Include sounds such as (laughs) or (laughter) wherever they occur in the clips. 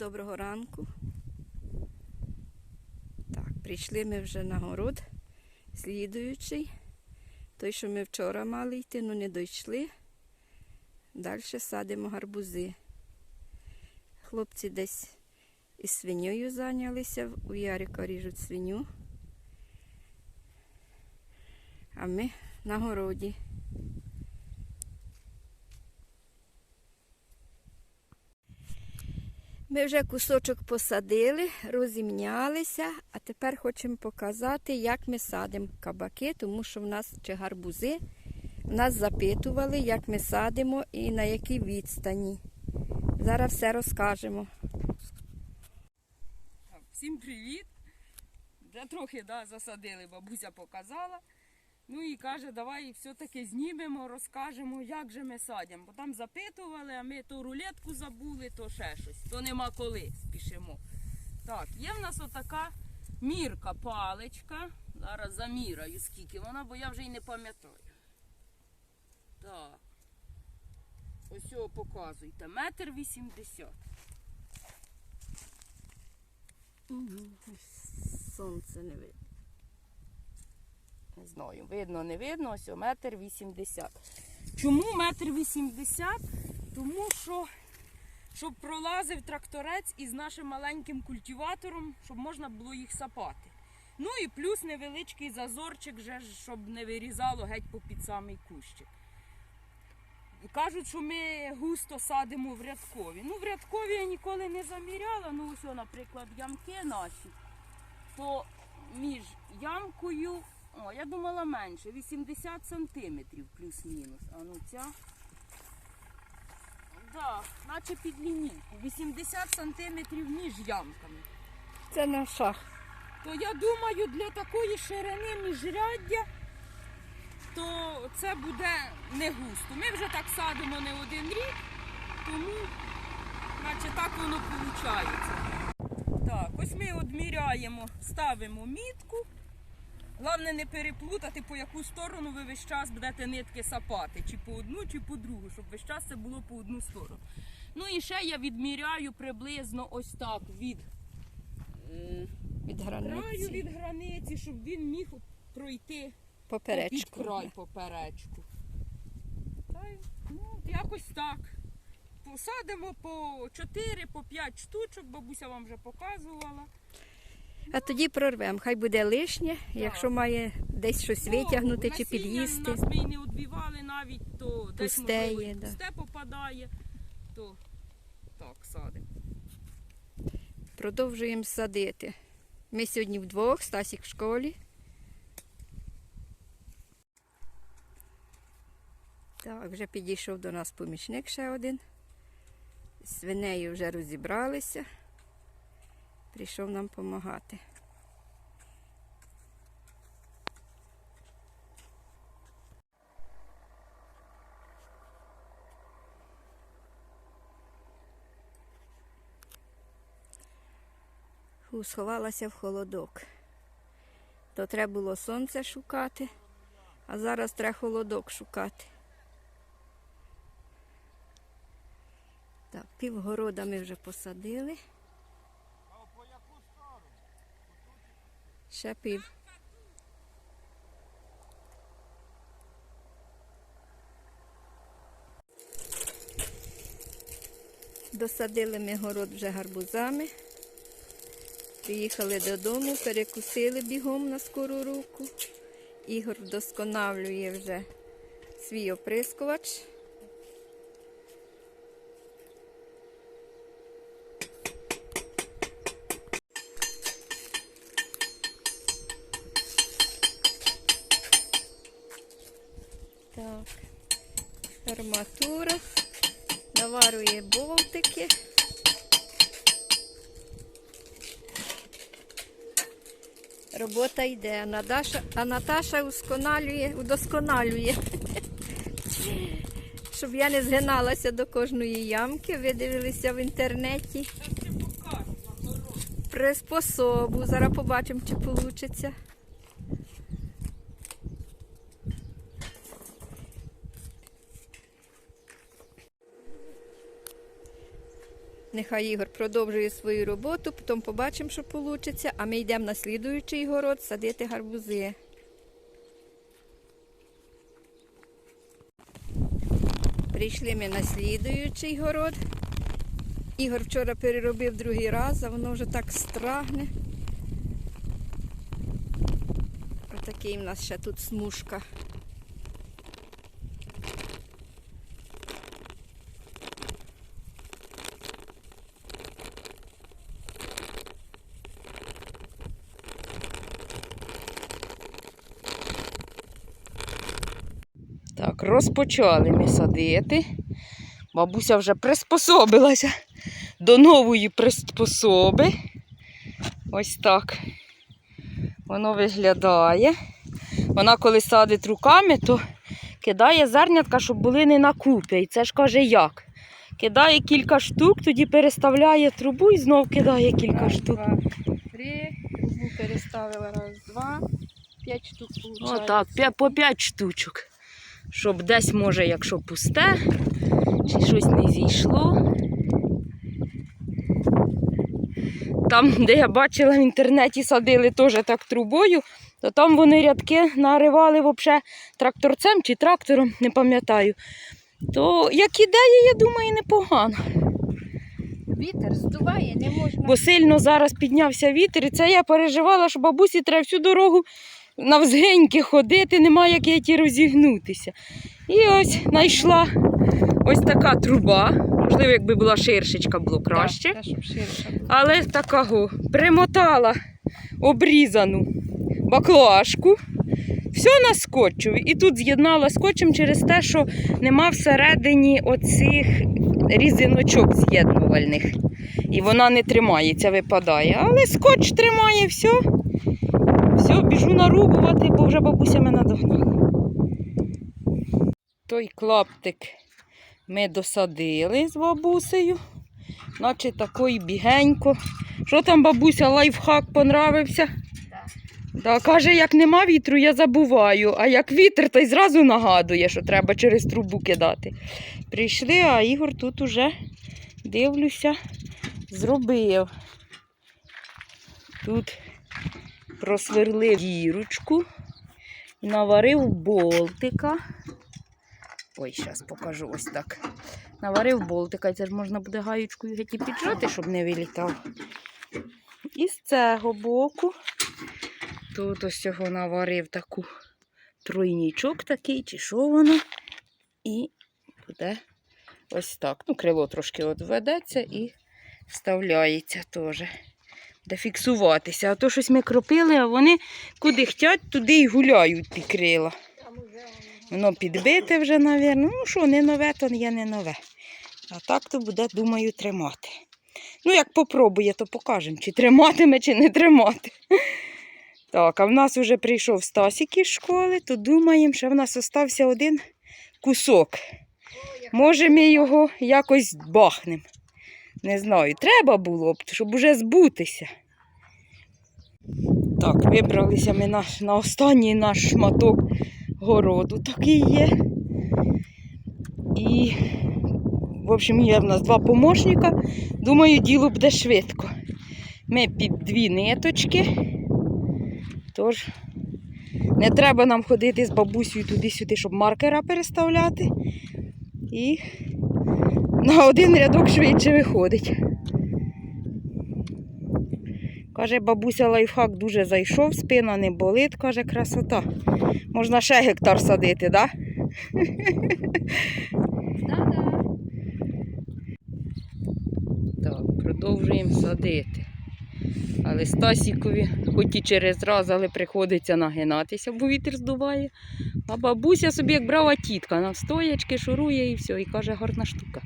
доброго ранку. Так, прийшли ми вже на город, слідуючий. Той, що ми вчора мали йти, ну не дійшли. Далі садимо гарбузи. Хлопці десь із свиньою зайнялися, у Ярика ріжуть свиню. А ми на городі. Ми вже кусочок посадили, розімнялися, а тепер хочемо показати, як ми садимо кабаки, тому що в нас чи гарбузи. Нас запитували, як ми садимо і на якій відстані. Зараз все розкажемо. Всім привіт! Трохи да, засадили, бабуся показала. Ну і каже, давай все-таки знімемо, розкажемо, як же ми садимо. Бо там запитували, а ми то рулетку забули, то ще щось. То нема коли, спішимо. Так, є в нас отака мірка паличка. Зараз заміраю, скільки вона, бо я вже й не пам'ятаю. Так. Ось його показуйте. Метр вісімдесят. Сонце не видно. Не знаю, видно, не видно, ось метр вісімдесят. Чому метр вісімдесят? Тому що щоб пролазив тракторець із нашим маленьким культиватором, щоб можна було їх сапати. Ну і плюс невеличкий зазорчик, вже, щоб не вирізало геть по під самий кущик. Кажуть, що ми густо садимо в рядкові. Ну, в рядкові я ніколи не заміряла. Ну, ось, наприклад, ямки наші, то між ямкою о, я думала менше, 80 сантиметрів плюс-мінус. А ну ця. Да, наче під лінійку. 80 сантиметрів між ямками. Це на шах. То я думаю, для такої ширини міжряддя, то це буде не густо. Ми вже так садимо не один рік, тому наче так воно виходить. Так, ось ми одміряємо, ставимо мітку. Головне не переплутати, по яку сторону ви весь час будете нитки сапати, чи по одну, чи по другу, щоб весь час це було по одну сторону. Ну і ще я відміряю приблизно ось так від, Від краю границі. від границі, щоб він міг пройти під Поперечку. край поперечку. Та ну, якось так. Посадимо по 4, по 5 штучок, бабуся вам вже показувала. А тоді прорвемо. Хай буде лишнє, якщо має десь щось витягнути Ну, чи насіння під'їсти. нас ми й не відбивали навіть, то десь Пусте можливо, да. пусте попадає, то так садимо. Продовжуємо садити. Ми сьогодні вдвох, Стасік в школі. Так, вже підійшов до нас помічник ще один. Свинею вже розібралися. Прийшов нам допомагати. Сховалася в холодок. То треба було сонце шукати, а зараз треба холодок шукати. Так, півгорода ми вже посадили. Ще пів. Досадили ми город вже гарбузами. Приїхали додому, перекусили бігом на скору руку. Ігор вдосконалює вже свій оприскувач. Так, арматура, наварює болтики. Робота йде, а Наташа, а Наташа усконалює, удосконалює. (laughs) Щоб я не згиналася до кожної ямки, ви дивилися в інтернеті. Приспособу. Зараз побачимо, чи вийде. Нехай Ігор продовжує свою роботу, потім побачимо, що вийде, а ми йдемо на слідуючий город садити гарбузи. Прийшли ми на слідуючий город. Ігор вчора переробив другий раз, а воно вже так страгне. Отакий в нас ще тут смужка. Так, розпочали ми садити. Бабуся вже приспособилася до нової приспособи. Ось так воно виглядає. Вона коли садить руками, то кидає зернятка, щоб були не на купі. І це ж каже як. Кидає кілька штук, тоді переставляє трубу і знов кидає кілька Раз, штук. Два, три. Трубу переставила раз, два. П'ять штук. Отак, по 5 штучок. Щоб десь, може, якщо пусте, чи щось не зійшло. Там, де я бачила в інтернеті, садили теж так трубою, то там вони рядки наривали вообще тракторцем чи трактором, не пам'ятаю. То як ідея, я думаю, непогано. Вітер здуває, не можна. Бо сильно зараз піднявся вітер, і це я переживала, що бабусі треба всю дорогу навзгеньки ходити, немає як я ті розігнутися. І ось знайшла ось така труба. Можливо, якби була ширшечка, було краще. Так, щоб ширше було. Але такого примотала обрізану баклажку. Все на скотчу. І тут з'єднала скотчем через те, що нема всередині оцих різиночок з'єднувальних. І вона не тримається, випадає. Але скотч тримає все. Все, біжу нарубувати, бо вже бабуся мене догнала. Той клаптик ми досадили з бабусею наче такий бігенько. Що там бабуся лайфхак понравився? Да, каже, як нема вітру, я забуваю, а як вітер, то й зразу нагадує, що треба через трубу кидати. Прийшли, а Ігор тут уже, дивлюся, зробив. Тут просверлив дірочку, наварив болтика. Ой, зараз покажу ось так. Наварив болтика, це ж можна буде гаючкою геть і піджати, щоб не вилітав. І з цього боку тут ось цього наварив таку тройнічок такий, чи що воно. І буде ось так. Ну, крило трошки от і вставляється теж. Де фіксуватися. А то щось ми кропили, а вони куди хотять, туди й гуляють ті крила. Воно підбите вже, мабуть. Ну що, не нове, то є не нове. А так то буде, думаю, тримати. Ну, як попробує, то покажемо, чи триматиме, чи не тримати. Так, а в нас вже прийшов Стасік із школи, то думаємо, що в нас остався один кусок. Може, ми його якось бахнемо. Не знаю, треба було б, щоб уже збутися. Так, вибралися ми на, на останній наш шматок городу такий є. І, в общем, є в нас два помощника. Думаю, діло буде швидко. Ми під дві ниточки. Тож не треба нам ходити з бабусею туди-сюди, щоб маркера переставляти. І на один рядок швидше виходить. Каже, бабуся лайфхак дуже зайшов, спина не болить, каже, красота. Можна ще гектар садити? Да? Так, продовжуємо садити. Але Стасікові, хоч і через раз, але приходиться нагинатися, бо вітер здуває. А бабуся собі як брава тітка, на стоячки шурує і все, і каже, гарна штука.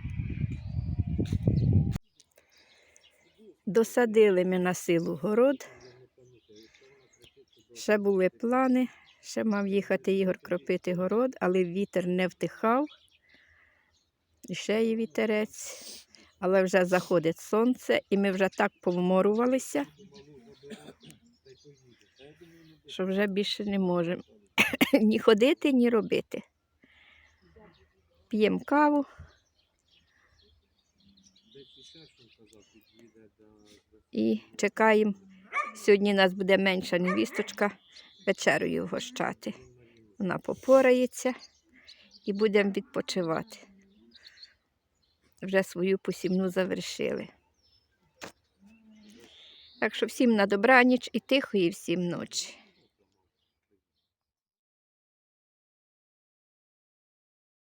Досадили ми на силу город. Ще були плани, ще мав їхати Ігор кропити город, але вітер не втихав. І ще є вітерець. Але вже заходить сонце, і ми вже так повморувалися, що вже більше не можемо (coughs) ні ходити, ні робити. П'ємо каву. І чекаємо. Сьогодні у нас буде менша невісточка вечерою вгощати. Вона попорається і будемо відпочивати. Вже свою посівну завершили. Так що всім на добраніч і тихої всім ночі.